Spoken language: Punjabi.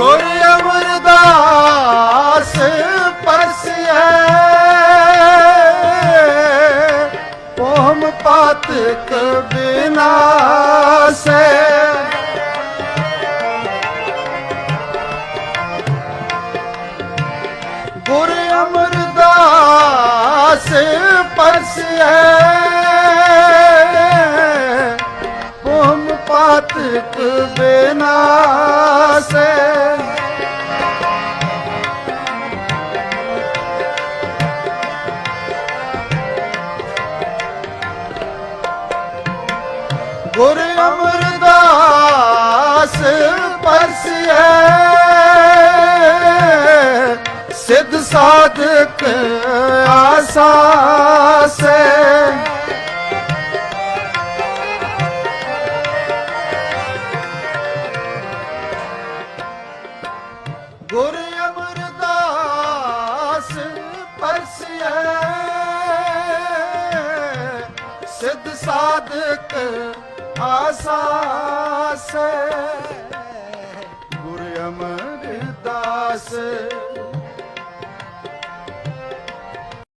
ਗੁਰ ਅਮਰਦਾਸ ਪਰਸਿਐ ਪੋਮ ਪਾਤਕ ਬਿਨਾਸੈ ਗੁਰ ਅਮਰਦਾਸ ਪਰਸਿਐ ਪੋਮ ਪਾਤਕ ਬਿਨਾਸੈ ਗੁਰ ਅਮਰਦਾਸ ਪਰਸਿਐ ਸਿੱਧ ਸਾਧਕ ਆਸਾਸੈ ਗੁਰ ਅਮਰਦਾਸ ਪਰਸਿਐ ਸਿੱਧ ਸਾਧਕ ਆਸਾਸੈ ਗੁਰ ਅਮਰਦਾਸ